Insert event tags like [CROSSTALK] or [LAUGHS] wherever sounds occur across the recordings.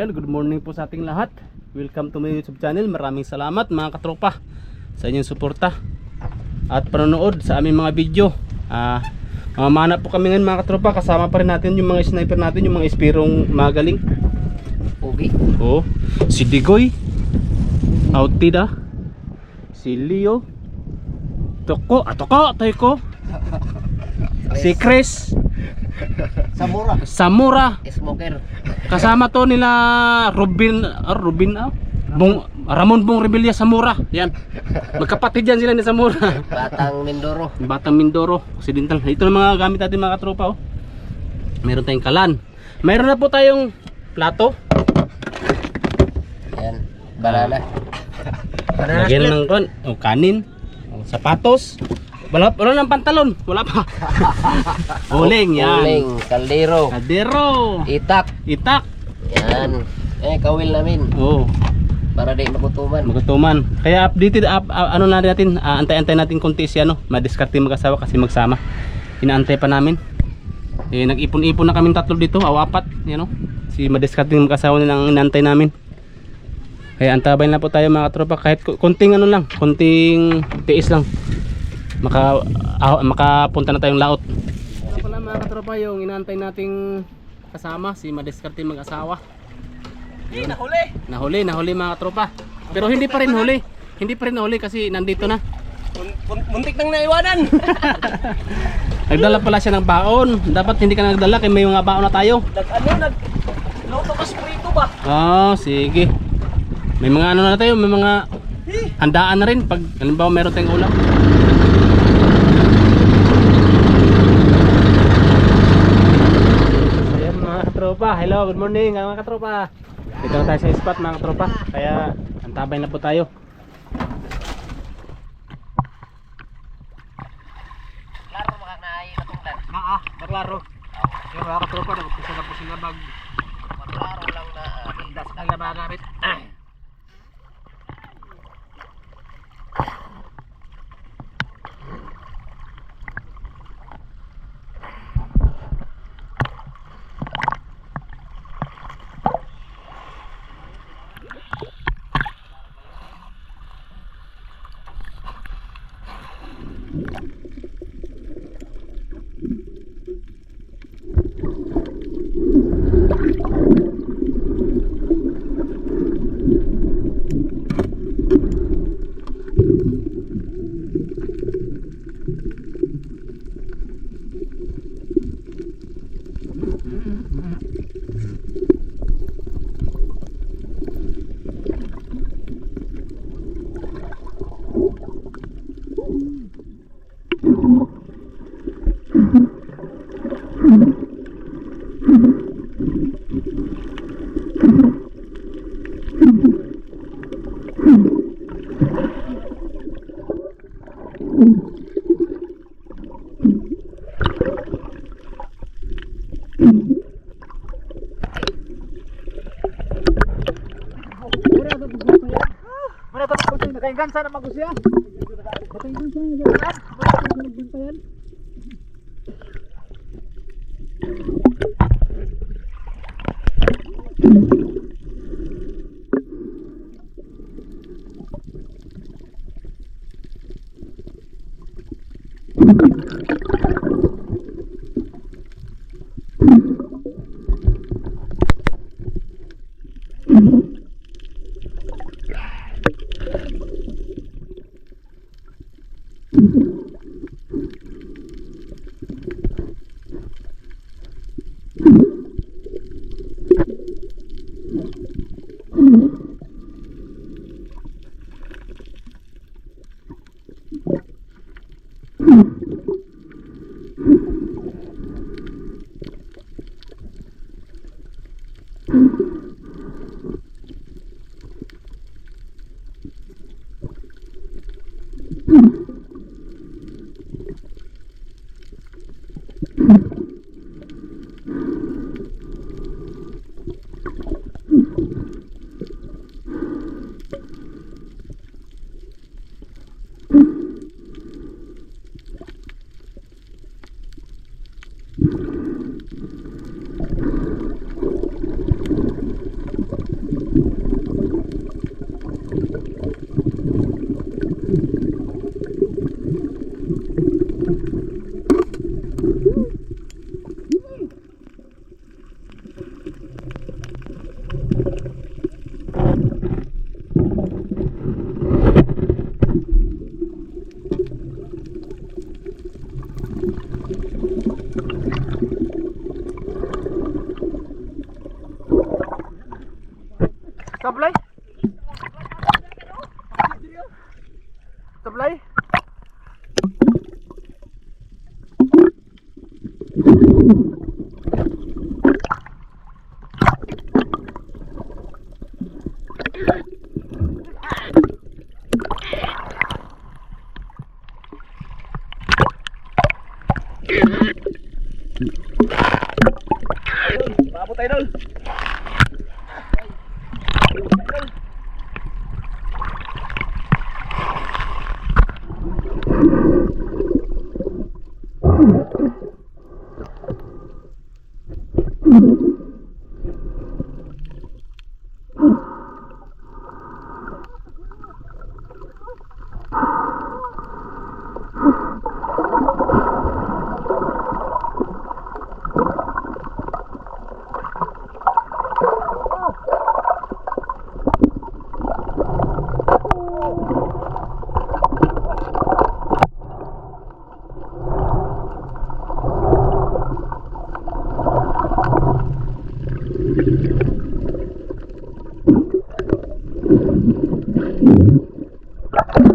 Ayan, good morning po sa ating lahat. Welcome to my YouTube channel. Maraming salamat mga katropa sa inyong suporta at panonood sa aming mga video. Ah, mamana po kami ngayon mga katropa. Kasama pa rin natin yung mga sniper natin, yung mga espirong magaling. Ubi. Oh, si Digoy, Autida, si Leo, Toko, ah, Toko, Toyko, [LAUGHS] si Chris, Samura. Samura, Smoker. Kasama to nila Rubin, ah, Rubin ah, Bong, Ramon Bong Rebilla Samura. Yan. Magkapatid yan sila ni Samura. Batang Mindoro. Batang Mindoro, Occidental. Ito ang mga gamit natin mga katropa oh. Meron tayong kalan. Meron na po tayong plato. Yan. Banana. Lagyan ng kon, oh, kanin, oh, sapatos. Wala, wala ng pantalon. Wala pa. [LAUGHS] Uling yan. Uling. Kaldero. Kadero. Itak. Itak. Yan. Eh, kawil namin. Oh. Para di makutuman. Magutuman. Kaya updated up, uh, ano na natin, ah, antay-antay natin konti si ano, madiskarte mag-asawa kasi magsama. Inaantay pa namin. Eh nag-ipon-ipon na kaming tatlo dito, aw apat, you know. Si madiskarte mag-asawa nilang inaantay namin. Kaya antabay na po tayo mga tropa kahit konting ano lang, konting tiis lang. Maka ah, makapunta na tayong laot. Kasi pala mga katropa yung inaantay nating kasama si madiskarte mag-asawa. Nahuli, nahuli mga tropa. Pero hindi pa rin huli. Hindi pa rin nahuli kasi nandito na. Muntik nang naiwanan. [LAUGHS] Nagdala pala siya ng baon. Dapat hindi ka nagdala kaya may mga baon na tayo. Nag ano, nag... Loto ka sprito ba? Oh, sige. May mga ano na tayo, may mga handaan na rin pag halimbawa meron tayong ulam. Ayan mga katropa, hello, good morning mga katropa. Dito na tayo sa spot mga katropa, kaya antabay na po tayo. Klaro makakanaay natungdan. Naa, maklaro. Yung mga katropa, nagpisa na po sila mag Klaro lang na... ah, das [CLEARS THROAT] Muna tapos ko tayo, nakainggan sana mag-usya. Nakainggan sana mag-usya. Mm-hmm. Sablay? Sablay? Babu tayo doon. Thank you.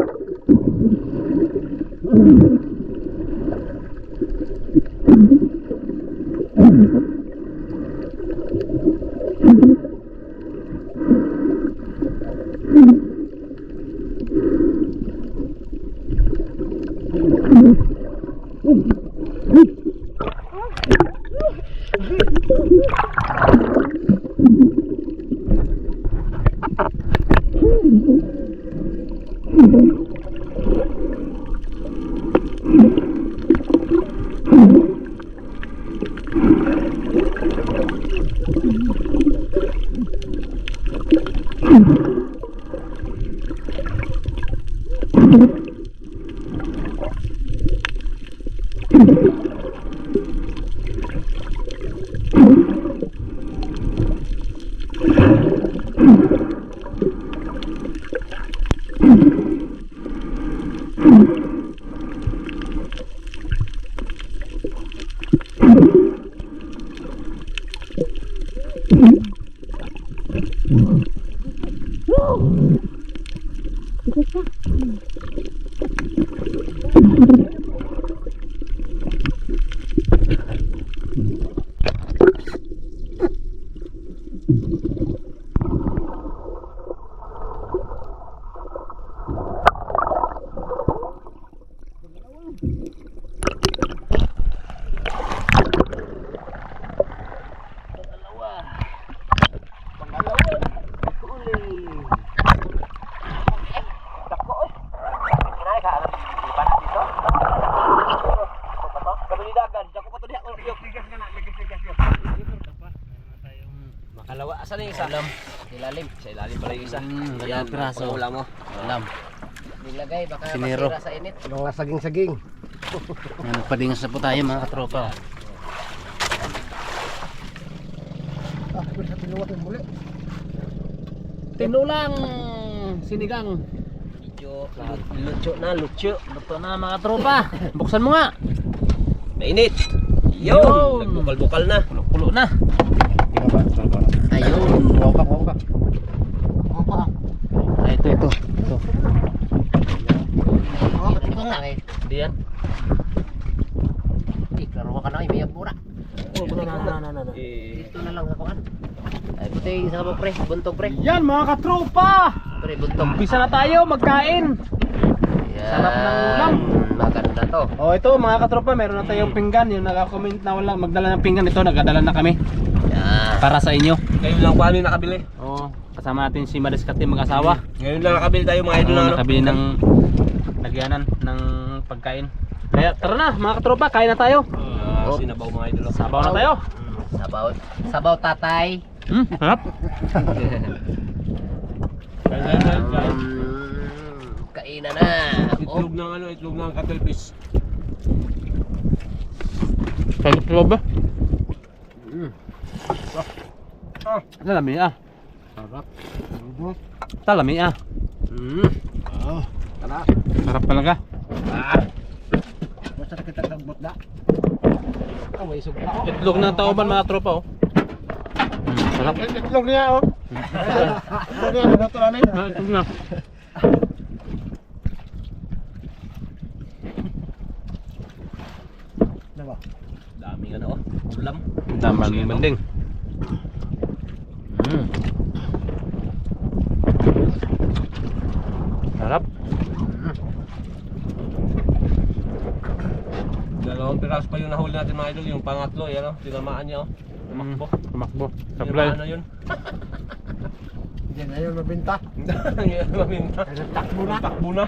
Makalawa. Asan yung isa? Ilalim. Ilalim. Sa ilalim pala yung isa. Mm, Yan, piraso. pangula mo. Alam. Nilagay, baka Sinero. masira sa init. Mga saging-saging. Yan, nagpadingas na po tayo mga katropa. Ah, pwede sa tinuwatin muli. Tinulang sinigang. Medyo lucho na, lucho. Luto na mga katropa. Buksan mo nga. Mainit. Yun. Nagbukal-bukal na. Kulo-kulo na. Tingnan ba? Tingnan ba? Ayun. Wow ka, wow ka. Ah, ito, ito. Ito. Oh, ito nga eh. Hindi yan. Eh, klaro ka na eh, may abura. Oh, na, na, na, na, na. Dito na lang ako kan. Ay, puti, isa ka pa pre. Buntog pre. Yan mga katropa! Pre, buntog. Umpisa na tayo magkain. Yan. Sarap ng ulam. Maganda to. Oh, ito mga katropa, meron na tayong pinggan. Yung naka-comment na wala magdala ng pinggan ito, nagadala na kami. Para sa inyo. Ngayon lang paano yung nakabili? Oh, kasama natin si Madiskate mag-asawa. Ngayon lang nakabili tayo mga idol Oh, ano. nakabili ng lagyanan ng pagkain. Kaya tara na mga katropa, kain na tayo. Ah, Oh. Sinabaw mga idol. Sabaw na tayo. Sabaw. Sabaw tatay. Hmm, harap. Mm, [LAUGHS] kainan na. Oh, Itlog ng ano, itlog ng cuttlefish. Ito ba? Mm. Lalami ah. Sarap. Talami ah. Mm. Ah, tara. Sarap talaga. Ah. Basta kita nagbot na. Ah, may isog na. Itlog ng tauban mga tropa oh. Hmm, sarap. Itlog niya, oh. Itlog niya, luto namin. Ah, itlog na. Diba? Daming ano oh. Ulam. Tama ng banding. Hmm. Piraso pa yung nahuli natin mga idol, yung pangatlo, yan oh, tinamaan niya oh. Tumakbo. Tumakbo. Tinamaan na yun. Hindi na yun mabinta. Ngayon maminta. Ay, nagtakbo na. Takbo na.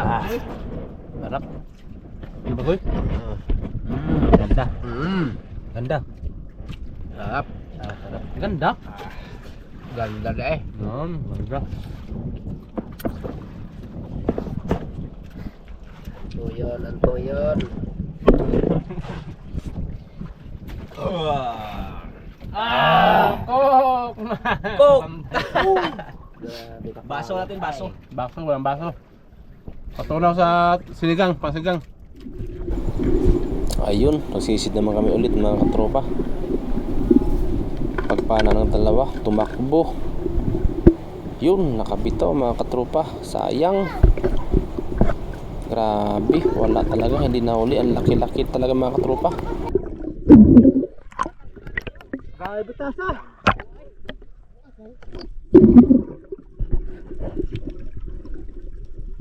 Ah. Sarap. Ano ba, Koy? Mm, ganda. Mm. Ganda. Sarap. Ah, sarap. Ganda. Ganda na eh. Mm, ganda. Tuyon, ang tuyon. Ah, Coke! Coke! Grabe. Baso natin, baso. Baso, walang baso. Patunaw sa sinigang, pasigang. Ayun, nagsisid naman kami ulit mga katropa. Pagpana ng dalawa, tumakbo. Yun, nakabitaw mga katropa. Sayang. Grabe, wala talaga, hindi nahuli. Ang laki-laki talaga mga katropa. Kaya bitasa.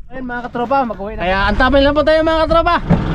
Ayun mga katropa, mag-uwi na. Kaya antabay lang po tayo mga katropa.